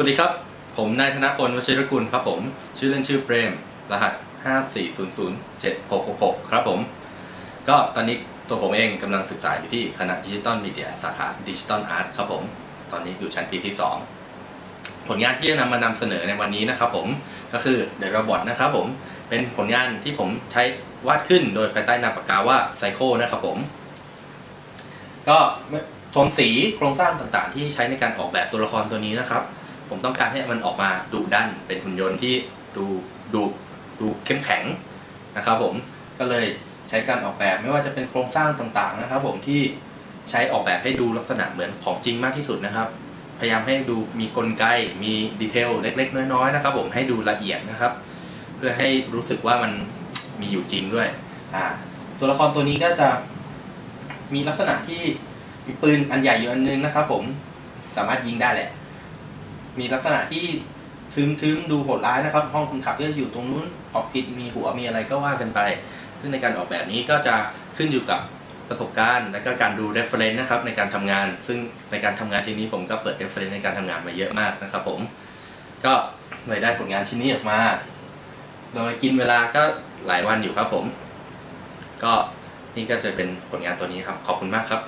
สวัสดีครับ ผมนายธนพลวชิรกุลครับผม ชื่อเล่นชื่อเปรม รหัส 5400766 ครับผม ก็ตอนนี้ตัวผมเองกำลังศึกษาอยู่ที่คณะดิจิตอลมีเดียสาขาดิจิตอลอาร์ตครับผม ตอนนี้อยู่ชั้นปีที่ 2 ผลงานที่จะนำมานำเสนอในวันนี้นะครับผม ก็คือ The Robot นะครับผม เป็นผลงานที่ผมใช้วาดขึ้นโดยภายใต้นามปากกาว่า Psycho นะครับผม ก็โทนสีโครงสร้างต่างๆ ที่ใช้ในการออกแบบตัวละครตัวนี้นะครับ ผมต้องการให้มันออกมาดุดันเป็นหุ่นยนต์ที่ดูดุดูเข้มแข็งนะครับผมก็เลยใช้การออกแบบไม่ว่าจะเป็นโครงสร้างต่างๆนะครับ ผมที่ใช้ออกแบบให้ดูลักษณะเหมือนของจริงมากที่สุดนะครับ พยายามให้ดูมีกลไกมีดีเทลเล็ก ๆ น้อยๆนะครับ ผมให้ดูละเอียดนะครับ เพื่อให้รู้สึกว่ามันมีอยู่จริงด้วยอ่าตัวละครตัวนี้ก็จะมีลักษณะที่มีปืนอันใหญ่อยู่อันนึงนะครับ ผมสามารถยิงได้แหละ มีลักษณะที่ทึมๆดูโหดร้ายนะครับ ห้องคนขับก็อยู่ตรงนู้นขอบปิดมีหัวมีอะไรก็ว่ากันไป ซึ่งในการออกแบบนี้ก็จะขึ้นอยู่กับประสบการณ์และก็การดู reference นะครับในการทำงาน ซึ่งในการทำงานชิ้นนี้ผมก็เปิด reference ในการทำงานมาเยอะมากนะครับผม ก็เลยได้ผลงานชิ้นนี้ออกมา โดยกินเวลาก็หลายวันอยู่ครับผม ก็นี่ก็จะเป็นผลงานตัวนี้ครับ ขอบคุณมากครับ